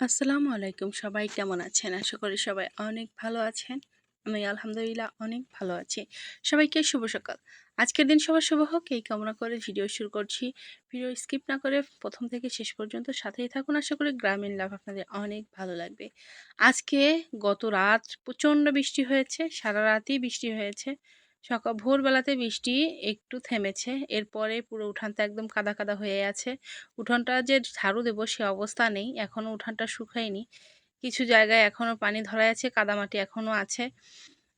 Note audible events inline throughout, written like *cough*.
আসসালামু আলাইকুম। সবাই কেমন আছেন? আশা করি সবাই অনেক ভালো আছেন। আমি আলহামদুলিল্লাহ অনেক ভালো আছি। সবাইকে শুভ সকাল। আজকের দিন সবার শুভ হোক। এই কামনা করে ভিডিও শুরু করছি। ভিডিও স্কিপ না করে প্রথম থেকে শেষ পর্যন্ত সাথেই থাকুন। আশা করি গ্রামীণ লাভ আপনাদের অনেক ভালো লাগবে। আজকে গত রাত প্রচণ্ড বৃষ্টি হয়েছে। সারা রাতই বৃষ্টি হয়েছে। সকাল ভোরবেলাতে বৃষ্টি একটু থেমেছে, এরপরে পুরো উঠানটা একদম কাদা কাদা হয়ে আছে। উঠানটা যে ঝাড়ু দেবো সে অবস্থা নেই এখনও উঠানটা শুকায়নি। কিছু জায়গায় এখনও পানি ধরা আছে, কাদামাটি এখনও আছে।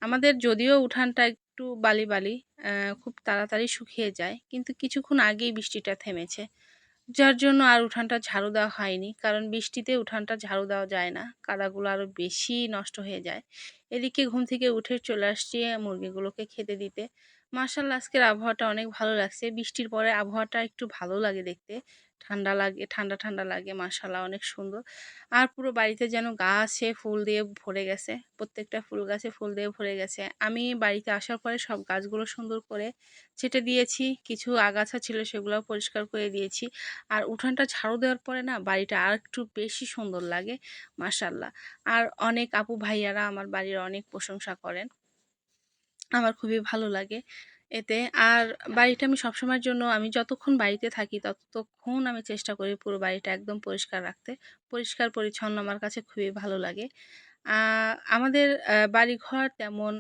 আমাদের যদিও উঠানটা একটু বালি বালি খুব তাড়াতাড়ি শুকিয়ে যায়, কিন্তু কিছুক্ষণ আগেই বৃষ্টিটা থেমেছে। যার জন্য আর উঠানটা ঝাড়ু দেওয়া হয়নি। কারণ বৃষ্টিতে উঠানটা ঝাড়ু দেওয়া যায় না। কাদাগুলো আরও বেশি নষ্ট হয়ে যায়। এদিকে ঘুম থেকে উঠে চলে আসছি মুরগিগুলোকে খেতে দিতে। মার্শাল আজকের আবহাওয়াটা অনেক ভালো লাগছে। বৃষ্টির পরে আবহাওয়াটা একটু ভালো লাগে দেখতে। ঠান্ডা লাগে, ঠান্ডা ঠান্ডা লাগে, মাশাল্লাহ অনেক সুন্দর। আর পুরো বাড়িতে যেন গাছে ফুল দিয়ে ভরে গেছে, প্রত্যেকটা ফুল গাছে ফুল দিয়ে ভরে গেছে। আমি বাড়িতে আসার পরে সব গাছগুলো সুন্দর করে ছেটে দিয়েছি, কিছু আগাছা ছিল সেগুলো পরিষ্কার করে দিয়েছি। আর উঠানটা ঝাড়ু দেওয়ার পরে না, বাড়িটা আর একটু বেশি সুন্দর লাগে, মাশাল্লাহ। আর অনেক আপু ভাইয়ারা আমার বাড়ির অনেক প্রশংসা করেন। আমার খুবই ভালো লাগে। এতে। আর বাড়িটা আমি সবসময়ের জন্য, আমি যতক্ষণ বাড়িতে থাকি, ততক্ষণ আমি চেষ্টা করি পুরো বাড়িটা একদম পরিষ্কার রাখতে। পরিষ্কার, পরিচ্ছন্ন আমার কাছে খুবই ভালো লাগে। আমাদের বাড়িঘর তেমন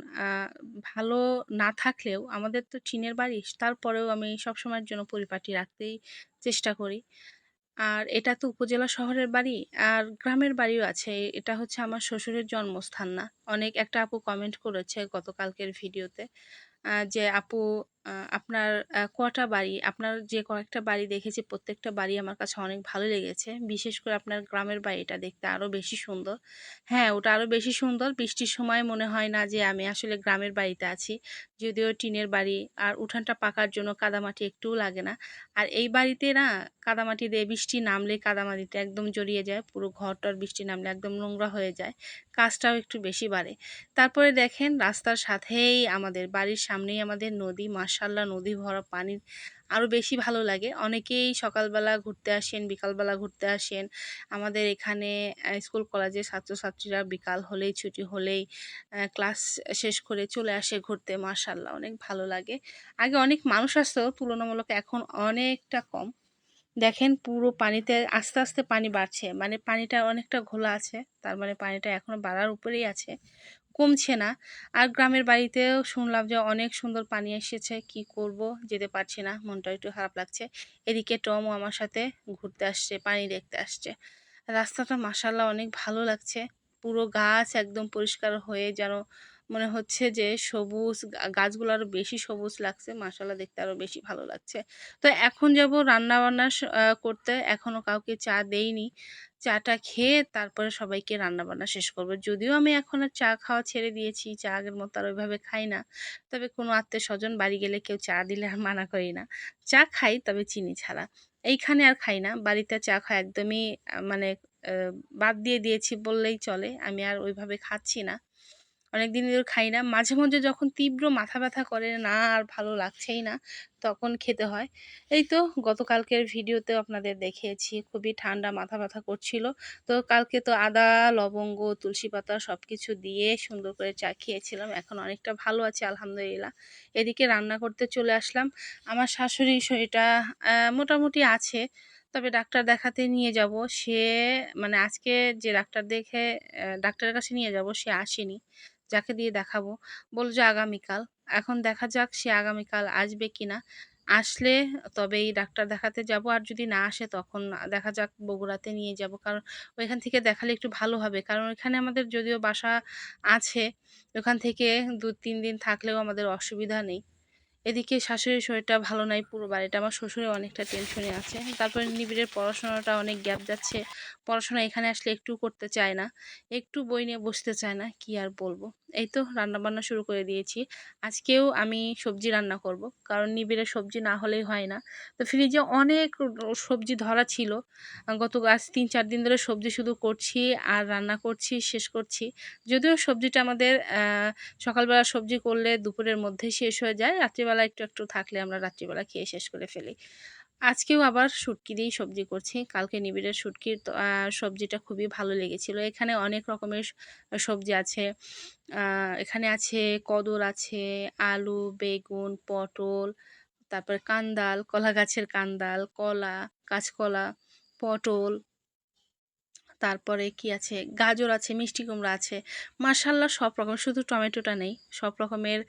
ভালো না থাকলেও আমাদের তো টিনের বাড়ি, তারপরেও আমি সবসময়ের জন্য পরিপাটি রাখতেই চেষ্টা করি। আর এটা তো উপজেলা শহরের বাড়ি, আর গ্রামের বাড়িও আছে। এটা হচ্ছে আমার শ্বশুরের জন্মস্থান না। অনেক একটা আপু কমেন্ট করেছে গতকালকের ভিডিওতে যে আপু আপনার কটা বাড়ি, আপনার যে কয়েকটা বাড়ি দেখেছি, প্রত্যেকটা বাড়ি আমার কাছে অনেক ভালো লেগেছে। বিশেষ করে আপনার গ্রামের বাড়িটা দেখতে আরও বেশি সুন্দর। হ্যাঁ ওটা আরও বেশি সুন্দর। বৃষ্টির সময় মনে হয় না যে আমি আসলে গ্রামের বাড়িতে আছি। যদিও টিনের বাড়ি আর উঠানটা পাকার জন্য কাদামাটি একটুও লাগে না। আর এই বাড়িতে না কাদামাটি দিয়ে বৃষ্টি নামলে কাদামাটিতে একদম জড়িয়ে যায়। পুরো ঘরটার বৃষ্টি নামলে একদম নোংরা হয়ে যায়। কাজটাও একটু বেশি বাড়ে। তারপরে দেখেন, রাস্তার সাথেই আমাদের বাড়ির সামনেই আমাদের নদী। মার্শাল্লাহ নদী ভরা পানি আরও বেশি ভালো লাগে। অনেকেই সকালবেলা ঘুরতে আসেন, বিকালবেলা ঘুরতে আসেন। আমাদের এখানে স্কুল, কলেজের ছাত্রছাত্রীরা বিকাল হলেই, ছুটি হলেই ক্লাস শেষ করে চলে আসে ঘুরতে। মার্শাল্লাহ অনেক ভালো লাগে। আগে অনেক মানুষ আসতো, তুলনামূলক এখন অনেকটা কম। দেখেন পুরো পানিতে আস্তে আস্তে পানি বাড়ছে। মানে পানিটা অনেকটা ঘোলা আছে, তার মানে পানিটা এখনও বাড়ার উপরেই আছে। কমছে না। আর গ্রামের বাড়িতেও শুনলাম যে অনেক সুন্দর পানি এসেছে, কি করব? যেতে পারছি না মনটা একটু খারাপ লাগছে। এদিকে টমও আমার সাথে ঘুরতে আসছে, পানি দেখতে আসছে। রাস্তাটা মাসাল্লাহ অনেক ভালো লাগছে। পুরো গাছ একদম পরিষ্কার হয়ে যেন মনে হচ্ছে যে সবুজ গাছগুলো আরও বেশি সবুজ লাগছে মাসালা দেখতে আরও বেশি ভালো লাগছে। তো এখন যাব রান্না বান্না করতে। এখনও কাউকে চা দেইনি। চাটা খেয়ে তারপরে সবাইকে রান্না বান্না শেষ করব। যদিও আমি এখন আর চা খাওয়া ছেড়ে দিয়েছি, চা আগের মতো আর ওইভাবে খাই না। তবে কোনো আত্মীয় স্বজন বাড়ি গেলে কেউ চা দিলে আর মানা করি না। চা খাই, তবে চিনি ছাড়া। এইখানে আর খাই না। বাড়িতে চা খাওয়া একদমই মানে বাদ দিয়ে দিয়েছি বললেই চলে। আমি আর ওইভাবে খাচ্ছি না। অনেক দিন ধরে খাই না। মাঝে মধ্যে যখন তীব্র মাথা ব্যথা করে, না, আর ভালো লাগছেই না, তখন খেতে হয়। এই তো গতকালকের ভিডিওতেও আপনাদের দেখিয়েছি, খুবই ঠান্ডা মাথা ব্যথা করছিল। তো কালকে তো আদা, লবঙ্গ, তুলসী পাতা সব কিছু দিয়ে সুন্দর করে চা খেয়েছিলাম। এখন অনেকটা ভালো আছে, আলহামদুলিল্লাহ। এদিকে রান্না করতে চলে আসলাম। আমার শাশুড়ি শরীরটা মোটামুটি আছে, তবে ডাক্তার দেখাতে নিয়ে যাব। সে মানে আজকে যে ডাক্তার দেখে ডাক্তারের কাছে নিয়ে যাব, সে আসেনি। যাকে দিয়ে দেখাবো। বলল যে আগামীকাল। এখন দেখা যাক সে আগামীকাল আসবে কি না। আসলে তবে এই ডাক্তার দেখাতে যাব, আর যদি না আসে তখন দেখা যাক বগুড়াতে নিয়ে যাব, কারণ ওইখান থেকে দেখালে একটু ভালো হবে। কারণ ওইখানে আমাদের যদিও বাসা আছে, ওখান থেকে দু তিন দিন থাকলেও আমাদের অসুবিধা নেই। এদিকে শাশুড়ির শরীরটা ভালো নাই পুরো বাড়িটা, আমার শ্বশুরে অনেকটা টেনশনে আছে। তারপরে নিবিড়ের পড়াশোনাটা অনেক গ্যাপ যাচ্ছে। পড়াশোনা এখানে আসলে একটু করতে চায় না, একটু বই নিয়ে বসতে চায় না, কি আর বলব? এই তো রান্নাবান্না শুরু করে দিয়েছি। আজকেও আমি সবজি রান্না করব, কারণ নিবিড়ের সবজি না হলেই হয় না। তো ফ্রিজে অনেক সবজি ধরা ছিল। গত আজ তিন চার দিন ধরে সবজি শুধু করছি আর রান্না করছি, শেষ করছি। যদিও সবজিটা আমাদের সকালবেলা সবজি করলে দুপুরের মধ্যে শেষ হয়ে যায়, রাত্রিবেলা একটু একটু থাকলে আমরা রাত্রিবেলা খেয়ে শেষ করে ফেলি। আজকেও আবার শুটকি দিয়েই সবজি করছি। কালকে নিবিড়ের শুটকির সবজিটা খুবই ভালো লেগেছিল। এখানে অনেক রকমের সবজি আছে। এখানে আছে কদর আছে, আলু, বেগুন, পটল, তারপর কান্দাল কলা গাছের কান্দাল কলা, কাঁচকলা, পটল তারপরে কি আছে? গাজর আছে, মিষ্টি কুমড়া আছে। মাশাল্লাহ সব রকম, শুধু টমেটোটা নেই। সব রকমের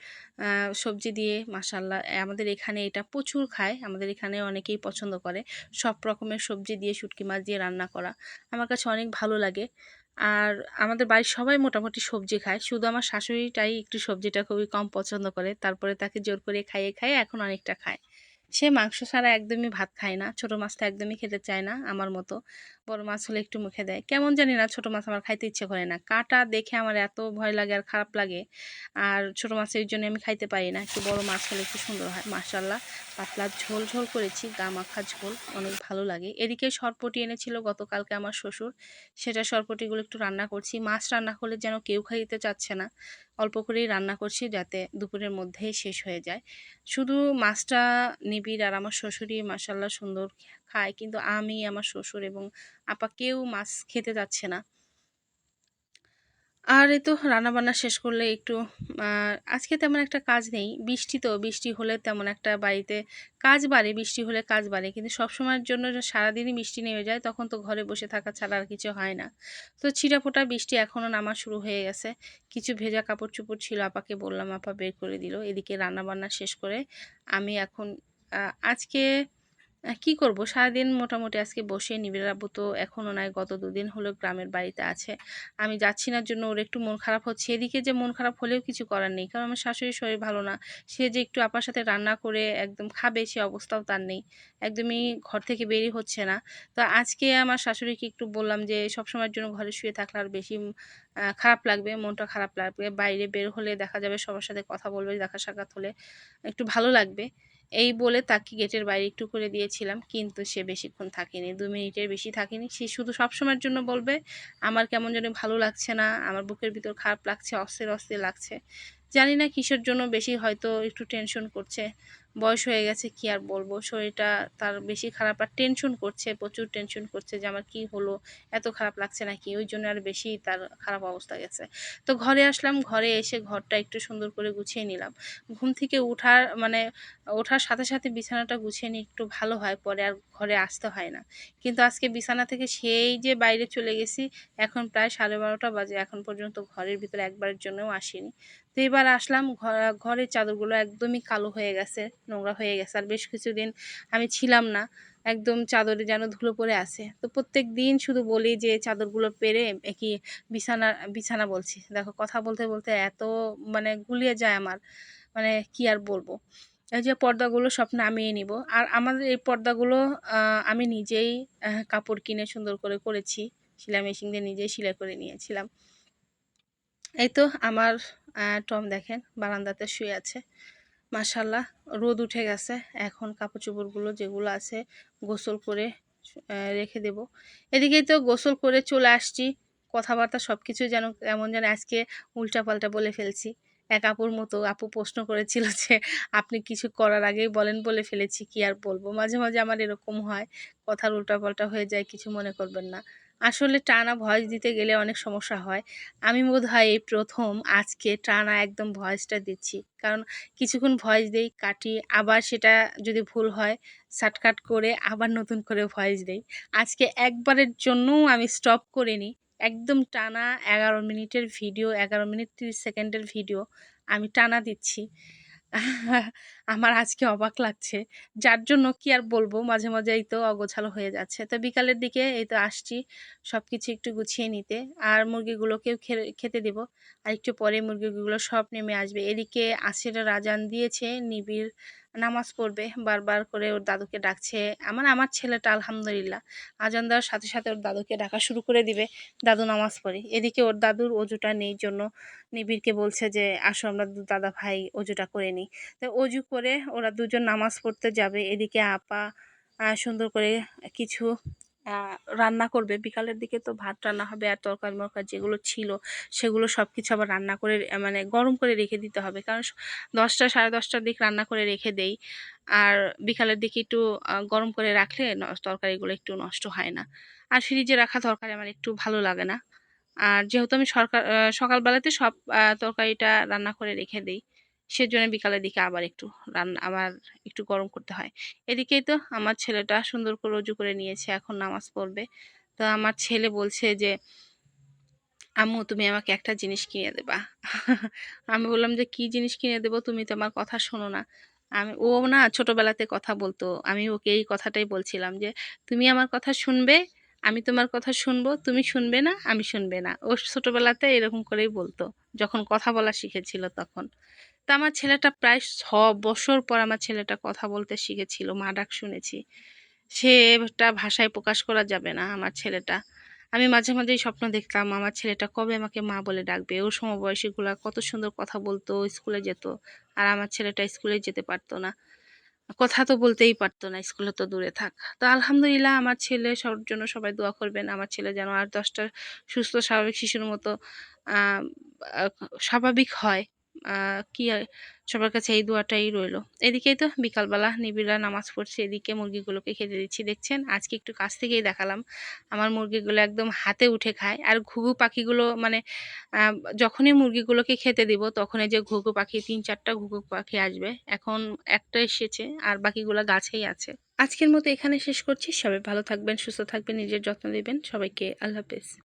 সবজি দিয়ে মাশাল্লাহ আমাদের এখানে এটা প্রচুর খায়। আমাদের এখানে অনেকেই পছন্দ করে। সব রকমের সবজি দিয়ে শুটকি মাছ দিয়ে রান্না করা। আমার কাছে অনেক ভালো লাগে। আর আমাদের বাড়ির সবাই মোটামুটি সবজি খায়। শুধু আমার শাশুড়িটাই একটু সবজিটা খুবই কম পছন্দ করে। তারপরে তাকে জোর করে খাইয়ে খাইয়ে এখন অনেকটা খায়। সে মাংস ছাড়া একদমই ভাত খায় না। ছোট মাছটা একদমই খেতে চায় না, আমার মতো। বড় মাছ হলে একটু মুখে দেয়। কেমন জানি না ছোট মাছ আমার খাইতে ইচ্ছে করে না। কাটা দেখে আমার এত ভয় লাগে আর খারাপ লাগে। আর ছোট মাছের জন্য আমি খাইতে পারি না। একটু বড় মাছ হলে একটু সুন্দর হয়। মাশাল্লাহ পাতলা ঝোল ঝোল করেছি। গা মাখা ঝোল অনেক ভালো লাগে। এদিকে সরপটি এনেছিল গতকালকে আমার শ্বশুর। সেটা সরপটিগুলো একটু রান্না করছি। মাছ রান্না করলে যেন কেউ খাইতে চাচ্ছে না। অল্প করেই রান্না করছি যাতে দুপুরের মধ্যেই শেষ হয়ে যায়। শুধু মাছটা নিবিড় আর আমার শ্বশুরই মাসাল্লাহ সুন্দর খায়। কিন্তু আমি, আমার শ্বশুর এবং আপা কেউ মাছ খেতে যাচ্ছে না। আর এ তো রান্নাবান্না শেষ করলে একটু আজকে তেমন একটা কাজ নেই। বৃষ্টি তো, বৃষ্টি হলে তেমন একটা বাড়িতে কাজ বাড়ে, বৃষ্টি হলে কাজ বাড়ে। কিন্তু সবসময়ের জন্য সারাদিনই বৃষ্টি নেমে যায়, তখন তো ঘরে বসে থাকা ছাড়া আর কিছু হয় না। তো ছিটাফোটা বৃষ্টি এখনও নামা শুরু হয়ে গেছে। কিছু ভেজা কাপড় চোপড় ছিল, আপাকে বললাম, আপা বের করে দিল। এদিকে রান্নাবান্না শেষ করে আমি এখন আজকে কি করব? সারাদিন মোটামুটি আজকে বসে নিবিড় তো এখনও নাই, গত দুদিন হলো গ্রামের বাড়িতে আছে। আমি যাচ্ছি না জন্য ওর একটু মন খারাপ হচ্ছে। এদিকে যে মন খারাপ হলেও কিছু করার নেই, কারণ আমার শাশুড়ির শরীর ভালো না। সে যে একটু আপার সাথে রান্না করে একদম খাবে, সে অবস্থাও তার নেই। একদমই ঘর থেকে বেরি হচ্ছে না। তো আজকে আমার শাশুড়িকে একটু বললাম যে, সবসময়ের জন্য ঘরে শুয়ে থাকলে আর বেশি খারাপ লাগবে, মনটা খারাপ লাগবে। বাইরে বের হলে দেখা যাবে সবার সাথে কথা বলবে, দেখা সাক্ষাৎ হলে একটু ভালো লাগবে। এই বলে তাকে গেটের বাইরে একটু করে দিয়েছিলাম, কিন্তু সে বেশিক্ষণ থাকেনি। দু মিনিটের বেশি থাকেনি। সে শুধু সবসময়ের জন্য বলবে, আমার কেমন যেন ভালো লাগছে না, আমার বুকের ভিতর খারাপ লাগছে, অস্থির অস্থির লাগছে। জানি না কিসের জন্য বেশি হয়তো একটু টেনশন করছে। বয়স হয়ে গেছে, কি আর বলব? শরীরটা তার বেশি খারাপ আর টেনশন করছে, প্রচুর টেনশন করছে যে আমার কি হলো, এত খারাপ লাগছে নাকি? ওই জন্য আর বেশি তার খারাপ অবস্থা গেছে। তো ঘরে আসলাম, ঘরে এসে ঘরটা একটু সুন্দর করে গুছিয়ে নিলাম। ঘুম থেকে উঠার মানে ওঠার সাথে সাথে বিছানাটা গুছিয়ে নিয়ে একটু ভালো হয়, পরে আর ঘরে আসতে হয় না। কিন্তু আজকে বিছানা থেকে সেই যে বাইরে চলে গেছি, এখন প্রায় সাড়ে বারোটা বাজে, এখন পর্যন্ত ঘরের ভিতরে একবারের জন্যও আসিনি। তো এবার আসলাম ঘরের চাদরগুলো একদমই কালো হয়ে গেছে, নোংরা হয়ে গেছে, আর বেশ কিছুদিন আমি ছিলাম না, একদম চাদরে যেন ধুলো পড়ে আছে। তো প্রত্যেক দিন শুধু বলি যে চাদরগুলো পেরে কি বিছানা বিছানা বলছি। দেখো, কথা বলতে বলতে এত মানে গুলিয়ে যায় আমার মানে কি আর বলব? এই যে পর্দাগুলো সব নামিয়ে নিব। আর আমাদের এই পর্দাগুলো আমি নিজেই কাপড় কিনে সুন্দর করে করেছি, সেলাই মেশিন দিয়ে নিজেই সেলাই করে নিয়েছিলাম। এই তো আমার টম দেখেন, বারান্দাতে শুয়ে আছে। মাশাল্লাহ রোদ উঠে গেছে। এখন কাপড় চোপড়গুলো যেগুলো আছে, গোসল করে রেখে দেব। এদিকেই তো গোসল করে চলে আসছি। কথাবার্তা সব কিছু যেন এমন যেন আজকে উল্টাপাল্টা বলে ফেলছি। এক আপুর মতো আপু প্রশ্ন করেছিল যে, আপনি কিছু করার আগেই বলেন বলে ফেলেছি, কি আর বলব? মাঝে মাঝে আমার এরকম হয়। কথার উল্টাপাল্টা হয়ে যায়, কিছু মনে করবেন না। আসলে টানা ভয়েস দিতে গেলে অনেক সমস্যা হয়। আমি বোধ হয় এই প্রথম, আজকে টানা একদম ভয়েসটা দিচ্ছি। কারণ কিছুক্ষণ ভয়েস দেই, কাটি, আবার সেটা যদি ভুল হয় শার্টকাট করে আবার নতুন করে ভয়েস দেই। আজকে একবারের জন্যও আমি স্টপ করিনি। একদম টানা এগারো মিনিটের ভিডিও এগারো মিনিট তিরিশ সেকেন্ডের ভিডিও আমি টানা দিচ্ছি। *laughs* আমার আজকে অবাক লাগছে। যার জন্য কি আর বলব? মাঝে মাঝে এই তো অগোছালো হয়ে যাচ্ছে। তো বিকালের দিকে এই তো আসছি সব কিছু একটু গুছিয়ে নিতে। আর মুরগিগুলোকেও খেতে দেব। আর একটু পরে মুরগিগুলো সব নেমে আসবে। এদিকে আসির রাজান দিয়েছে, নিবিড় নামাজ পড়বে। বারবার করে ওর দাদুকে ডাকছে। আমার আমার ছেলেটা আলহামদুলিল্লাহ। আজান দেওয়ার সাথে সাথে ওর দাদুকে ডাকা শুরু করে দিবে। দাদু নামাজ পড়ে। এদিকে ওর দাদুর অজুটা নেই জন্য নিবিড়কে বলছে যে, আসো আমরা দাদা ভাই অজুটা করে নিই। তো অজু করে ওরা দুজন নামাজ পড়তে যাবে। এদিকে আপা সুন্দর করে কিছু রান্না করবে। বিকালের দিকে তো ভাত রান্না হবে আর তরকারি মরকার যেগুলো ছিল, সেগুলো সব কিছু আবার রান্না করে মানে গরম করে রেখে দিতে হবে। কারণ দশটা, সাড়ে দশটার দিক রান্না করে রেখে দেই। আর বিকালের দিকে একটু গরম করে রাখলে তরকারিগুলো একটু নষ্ট হয় না। আর ফ্রিজে রাখা তরকারি আমার একটু ভালো লাগে না। আর যেহেতু আমি সরকার সকালবেলাতে সব তরকারিটা রান্না করে রেখে দিই। সেজন্য বিকালের দিকে আবার একটু রান্না আবার একটু গরম করতে হয়। এদিকেই তো আমার ছেলেটা সুন্দর করে রুজু করে নিয়েছে, এখন নামাজ পড়বে। তো আমার ছেলে বলছে যে, আম্মু, তুমি আমাকে একটা জিনিস কিনে দেবা। *laughs* আমি বললাম যে, কি জিনিস কিনে দেবো? তুমি তো আমার কথা শোনো না। আমি, ও না ছোটবেলাতে কথা বলতো। আমি ওকে এই কথাটাই বলছিলাম যে, তুমি আমার কথা শুনবে, আমি তোমার কথা শুনব, তুমি শুনবে না, আমি শুনবে না। ও ছোটবেলাতে এরকম করেই বলতো, যখন কথা বলা শিখেছিল তখন। তা আমার ছেলেটা প্রায় ছ বছর পর আমার ছেলেটা কথা বলতে শিখেছিল, মা ডাক শুনেছি। সেটা ভাষায় প্রকাশ করা যাবে না আমার ছেলেটা। আমি মাঝে মাঝেই স্বপ্ন দেখতাম আমার ছেলেটা কবে আমাকে মা বলে ডাকবে। ওর সমবয়সীগুলা কত সুন্দর কথা বলতো, স্কুলে যেত আর আমার ছেলেটা স্কুলে যেতে পারতো না। কথা তো বলতেই পারতো না, স্কুলে তো দূরে থাক। তো আলহামদুলিল্লাহ আমার ছেলে সব, জন্য সবাই দোয়া করবেন, আমার ছেলে যেন আর দশটা সুস্থ স্বাভাবিক শিশুর মতো স্বাভাবিক হয়। কি সবার কাছে এই দোয়াটাই রইল। এদিকেই তো বিকালবেলা নিবিড়া নামাজ পড়ছে, এদিকে মুরগিগুলোকে খেতে দিচ্ছি, দেখছেন? আজকে একটু কাছ থেকেই দেখালাম। আমার মুরগিগুলো একদম হাতে উঠে খায়। আর ঘুঘু পাখিগুলো মানে যখনই মুরগিগুলোকে খেতে দিব তখন এই যে ঘুঘু পাখি, তিন চারটা ঘুঘু পাখি আসবে। এখন একটা এসেছে, আর বাকিগুলো গাছেই আছে। আজকের মতো এখানে শেষ করছি। সবাই ভালো থাকবেন, সুস্থ থাকবেন, নিজের যত্ন নেবেন। সবাইকে আল্লাহ হাফেজ।